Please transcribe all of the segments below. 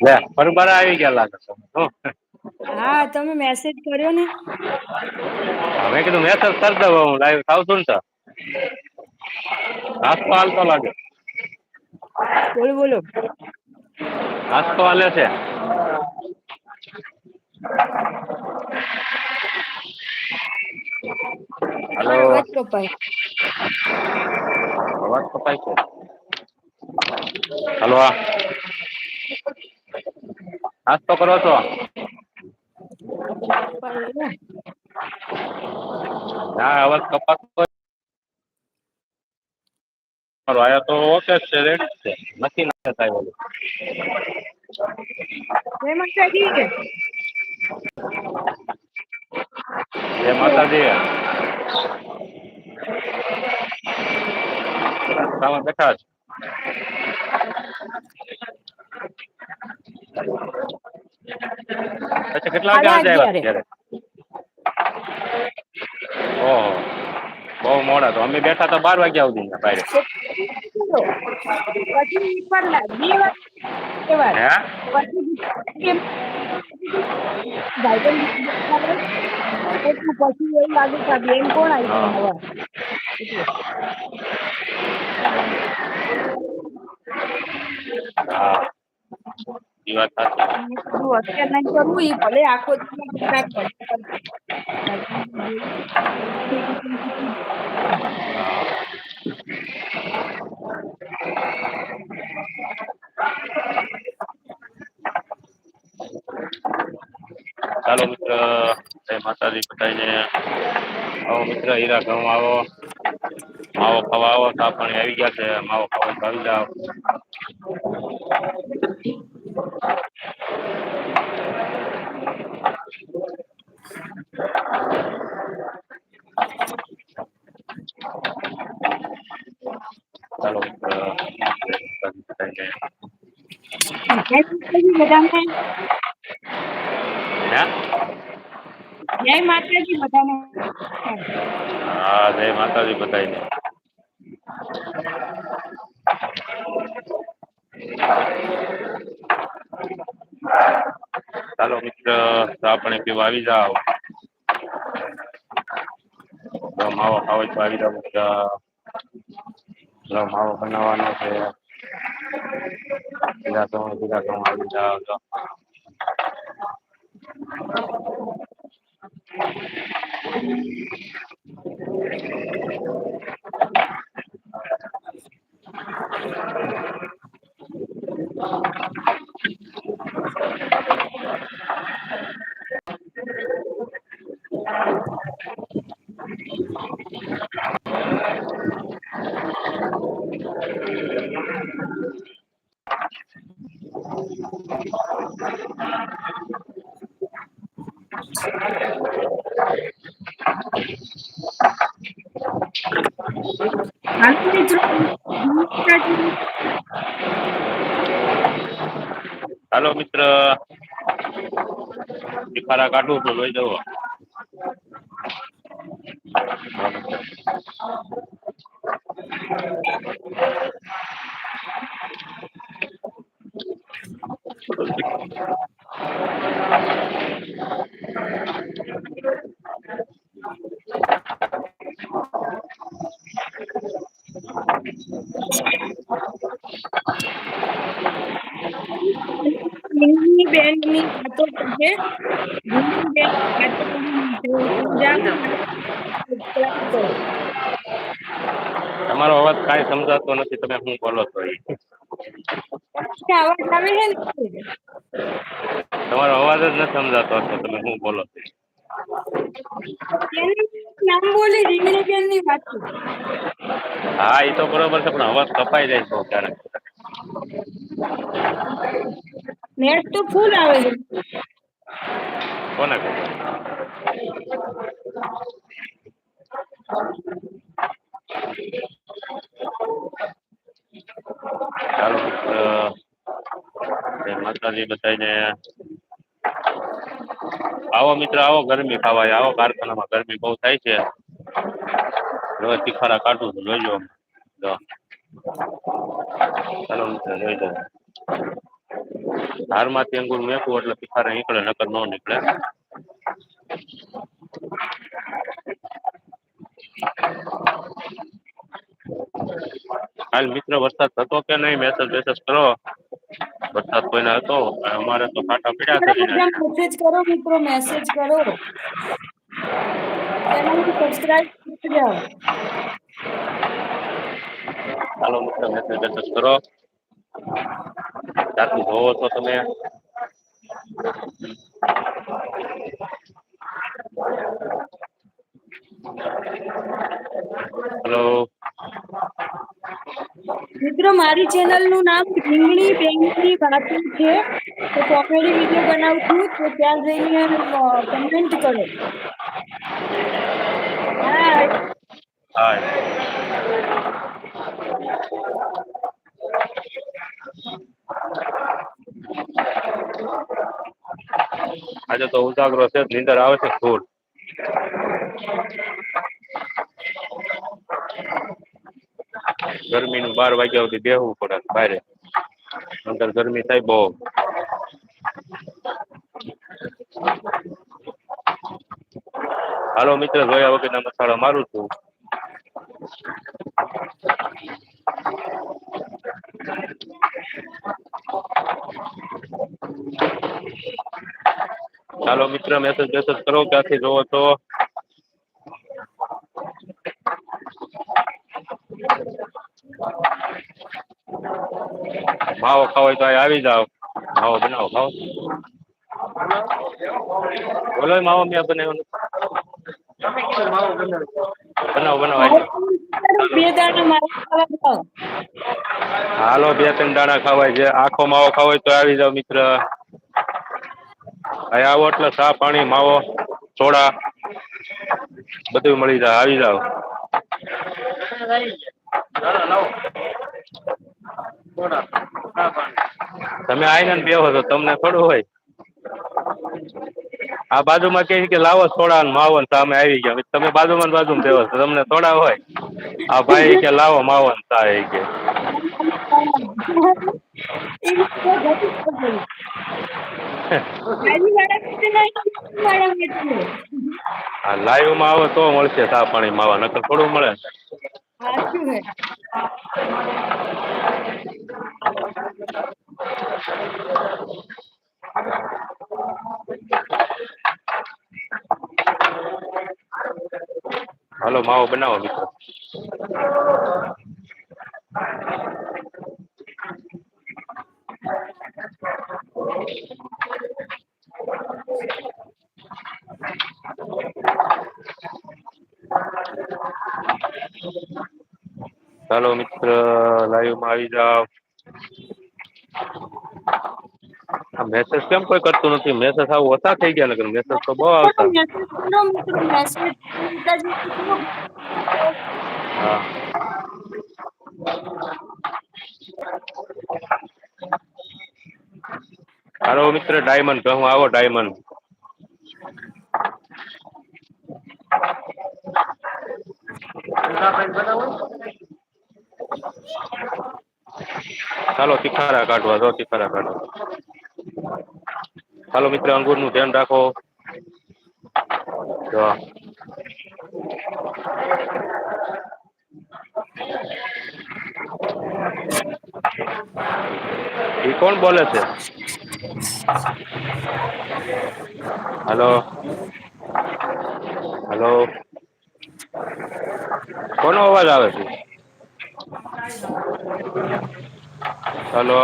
લે પરબારા આવી ગયા લાગે તમે હા. તમે મેસેજ કર્યો ને. હવે કીધું મેસેજ કરી દઉં હું લાઈવ થાવ છું ને તો. નાસ્તો હાલતો લાગે. બોલો બોલો. નાસ્તો હાલે છે. હેલો. અવાજ કપાય. અવાજ કપાય છે. હલો નાસ્તો કરો છો? ના અવાજ કપાતો હોય આયા તો ઓકે છે રેડી છે. નથી ના થાય ઓલું જય માતાજી. જય માતાજી. બેઠા છે? કેટલા વાગે આજે આવ્યા ઓહો. બહુ મોડા તો. અમે બેઠા તો બાર વાગ્યા સુધી বাইરે પછી એવું લાગે કે બેન કોણ આવી હા. એ વાત સાચી. કરવું એ ભલે આખો. ચાલો મિત્ર જય માતાજી બધાને. આવો મિત્ર હીરા ઘઉં આવો. માવો ખાવા આવો તો પાણી આવી ગયા છે. માવો ખાવા આવી જાવ ચાલો મિત્ર જય માતાજી બધાને જય હે માતાજી બધાને. જય માતાજી બધાને. હા જય માતાજી બધાને ચાલો મિત્ર આપણે પાણી પીવા આવી જાવ જો માવો ખાવા આવી જાવ મિત્ર. માવો બનાવવાનો છે. હીરા ઘઉં હીરા ઘઉં આવી જાવ મિત્રો હાલો મિત્ર. ભિખારા કાઢું તો લઈ જવો. વાતો વાતો તમારો અવાજ કાંઈ સમજાતો નથી તમે શું બોલો છો અવાજ આવે છે તમારો અવાજ જ નથી સમજાતો હતો તમે શું બોલો છો એનું નામ બોલી રીંગણી બેનની વાતો હા એ તો બરોબર છે પણ અવાજ કપાઈ જાય છે ક્યારેક નેટ તો ફૂલ આવે છે કોને ખબર? ચાલો માતાજી બધાને આવો મિત્ર, આવો ગરમી ખાવા આવો કારખાનામાં ગરમી બહુ થાય છે. હવે તીખારા કાઢું છું, જોઈ જો. ચાલો મિત્ર, જોઈ લો. ધારમાંથી અંગુર મેકવું એટલે પિખારા નીકળે, નકર ન નીકળે. હાલ મિત્ર, વરસાદ થતો કે નહીં? મેસેજ બેસેજ કરો. વરસાદ કોઈને હતો અમારે તો ફાટા પડ્યા છે મેસેજ કરો મિત્રો મેસેજ કરો ચેનલ સબસ્ક્રાઇબ કરી જાઓ ચાલો મિત્ર મેસેજ મેસેજ કરો સાચું જોવો છો તમે હેલો મિત્રો મારી ચેનલનું નામ રીંગણી બેંગણી વાતો છે. તો કોમેડી વીડિયો બનાવું છું તો ત્યાં જઈને કમેન્ટ કરો. હા હાય આજે તો ઉજાગરો છે નીંદર આવે છે ફૂલ. ગરમીનું બાર વાગ્યા સુધી બેહવું પડે બારે. અંદર ગરમી થાય બહુ. હાલો મિત્ર, જોયા વગરના મસાલા મારું છું. ચાલો મિત્ર મેસેજ મેસેજ કરો, ક્યાંથી જોવો છો? માવો ખાવો હોય તો આવી જાઓ. માવો બનાવો ખાઓ બોલો માવો મેં બનાવ્યો બનાવો બનાવો ખાવા હાલો બે ત્રણ દાણા ખાવાય છે. આખો માવો ખાવો હોય તો આવી જાવ મિત્ર. અહીં આવો એટલે ચા પાણી માવો સોડા બધું મળી જાય. આવી જાઓ. તમે આઈને બેહો છો તમને થોડું હોય. આ બાજુમાં કહે કે લાવો સોડા ને માવો ને સામે આવી ગયા. તમે બાજુમાં બાજુ બાજુમાં બેહો છો તમને થોડા હોય. આ ભાઈ કે લાવો માવો ને ચા એ કે એ રીતે ઘટી પડે. ગાડીવાળા કહેશે નહીં તો આ લાઈવમાં આવો તો મળશે સાફ પાણી માવા, નકર થોડું મળે. હાલો, માવો બનાવો, મિત્રો. ચાલો મિત્ર લાઈવમાં આવી જાઓ. મેસેજ કેમ કોઈ કરતું નથી? મેસેજ આવું ઓછા થઈ ગયા, લગ્ન મેસેજ તો બહુ આવતા. હા. મિત્ર, ડાયમંડ કહું આવો, ડાયમંડ. ચાલો તિખારા કાઢવા જો તિખારા કાઢવા ચાલો મિત્ર, અંગૂરનું ધ્યાન રાખો. જો એ કોણ બોલે છે? હલો. હલો. કોનો અવાજ આવે છે? હલો.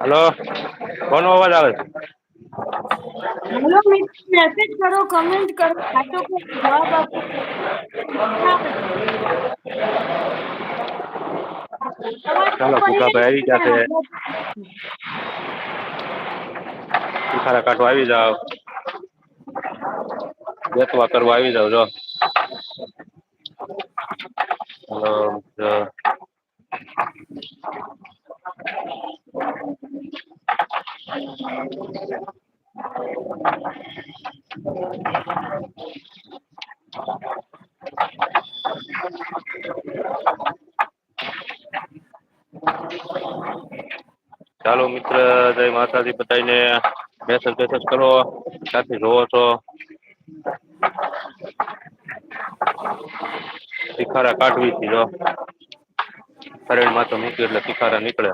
હલો. કોનો અવાજ આવે છે? હેલો મેસેજ કરો કમેન્ટ કરો કરો જવાબ આપો. ચાલો ભૂખાભાઈ આવી જાતે સુખારા તિખારા આવી જાવ વેચવા કરવા આવી જાવ જો હલો મિત્ર મિત્ર જય, માતાજી બધાને મેસેજ બેસેજ કરો ક્યાંથી જોવો છો. તિખારા કાઢવી જો. શરીરમાં તો મૂકી એટલે તિખારા નીકળે.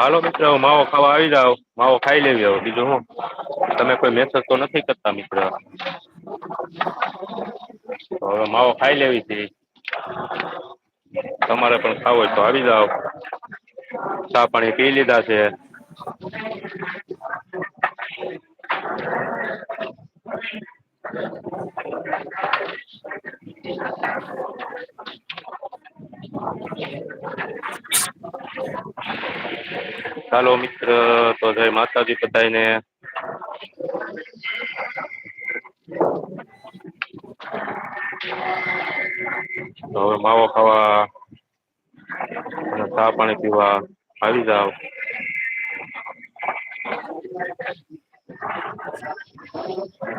હાલો મિત્ર માવો ખાવા આવી જાવ માવો ખાઈ લેવી હવે. બીજું હું? તમે કોઈ મેસેજ તો નથી કરતા મિત્ર. હવે માવો ખાઈ લેવી છે. તમારે પણ ખાવો હોય તો આવી જાવ ચા પાણી પી લીધા છે. ચાલો મિત્ર, તો જય માતાજી બધાને તો હવે માવો ખાવા અને ચા પાણી પીવા આવી જાવ Thank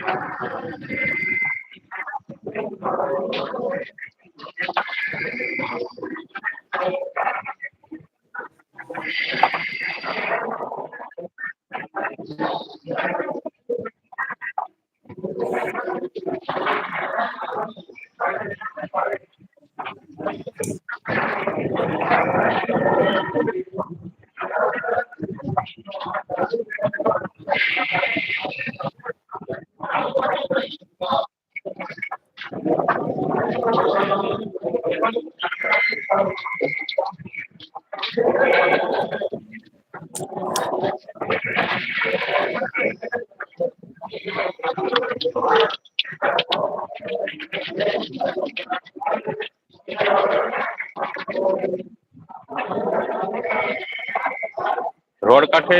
કાંઠે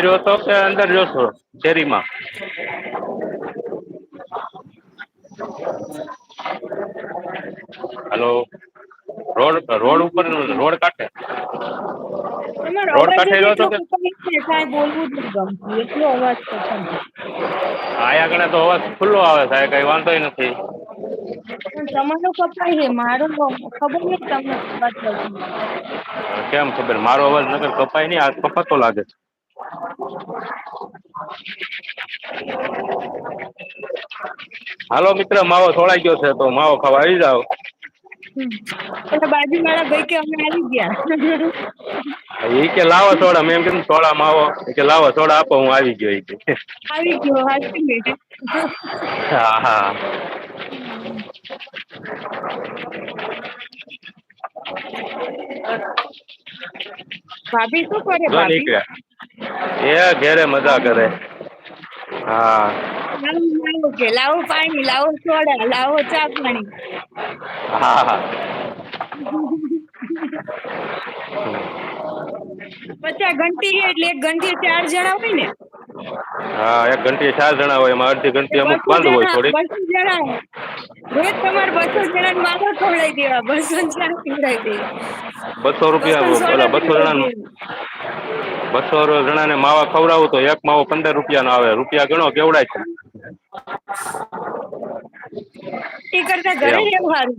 રહ્યો હતો કે અંદર જોશો શેરીમાં. હલો? રોડ રોડ ઉપર રોડ કાંઠે? રોડ કાંઠે રહ્યો છો કે આયા આગળ તો અવાજ ખુલ્લો આવે સાહેબ કઈ વાંધોય નથી. તમારો કપાય છે મારો ખબર નહીં તમને કેમ ખબર? મારો અવાજ નગર કપાય નહીં આ કપાતો લાગે છે. હાલો મિત્ર માવો થોડાઈ ગયો છે તો માવો ખાવા આવી જાવ હમ. પેલા બાજુવાળા ભાઈ કે અમે આવી ગયા. એ કે લાવો થોડા મેં એમ કીધું થોડા માવો કે લાવો થોડા આપો હું આવી ગયો કે. આવી ગયો હાચી હા હા. ભાભી શું કરે ભાભી? એ ઘેરે મજા કરે. હા. લાવો લાવો કે લાવો પાણી લાવો સોડા લાવો ચા પાણી. હા હા. પચાસ ઘંટી છે એટલે એક ઘંટી ચાર જણા હોય ને? હા એક ઘંટી ચાર જણા હોય એમાં અડધી ઘંટી અમુક બંધ હોય થોડી બસો જણા. રોજ તમારે બસો જણા ને માવો ખવડાવી દેવા બસો જણા ખવડાવી દેવા. બસો રૂપિયા બસો જણા બસો જણાને માવા ખવડાવું તો એક માવો પંદર રૂપિયા નો આવે. રૂપિયા ગણો કેવડાય છે? એ કરતા ઘરે રહેવું સારું.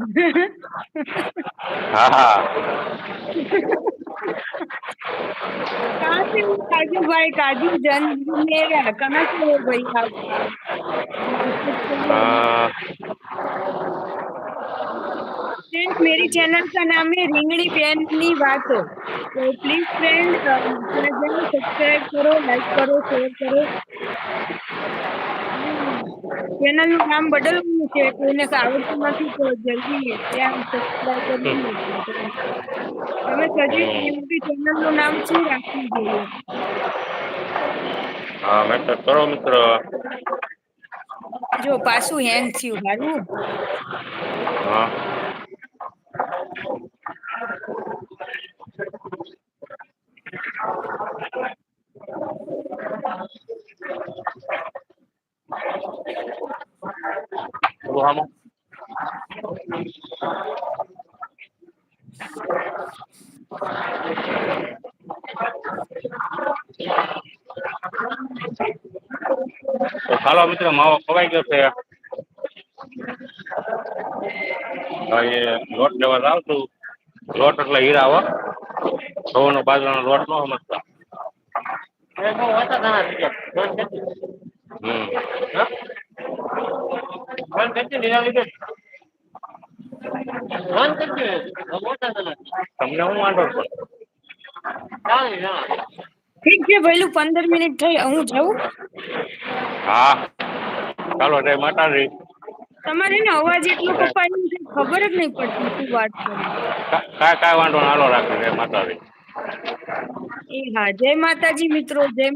હા હા. કાજુ કાજુ ભાઈ. કાજુ હા. फ्रेंड मेरी चैनल का नाम है रिंगड़ी बहन बातों तो प्लीज फ्रेंड सब्सक्राइब करो लाइक करो शेयर करो ચેનલ નું નામ બદલવું છે કોઈને આવડતું નથી તો જલ્દી ત્યાં સબસ્ક્રાઇબ કરી લેજો તમે સજેસ્ટ એમપી ચેનલ નું નામ શું રાખવું જોઈએ હા મેસેજ કરો મિત્ર જો પાછું હેંગ થયું મારું હા હામો તો ચાલો મિત્રો માવો ખવાઈ ગયો છે હવે લોટ લેવા આવતું લોટ એટલે હીરા હો ઘઉંનો બાજરાનો લોટ ન સમજતા એ બહુ ઓછા દાણા થઈ ગયા. બંધ કરી દીધું. હમ હા? બંધ કરી દીધું એના લીધે જ. બંધ કરી દીધું. બહુ ઓછા દાણા છે. તમને હું વાંધો ઠીક છે ભાઈલું પંદર મિનિટ થઈ હું જાઉં? હા. ચાલો જય માતાજી તમારે ને અવાજ એટલો કપાય છે ખબર જ નહીં પડતી શું વાત છે. કાય કાંઈ વાંધો હાલો રાખજો જય માતાજી. એ હા જય માતાજી મિત્રો જય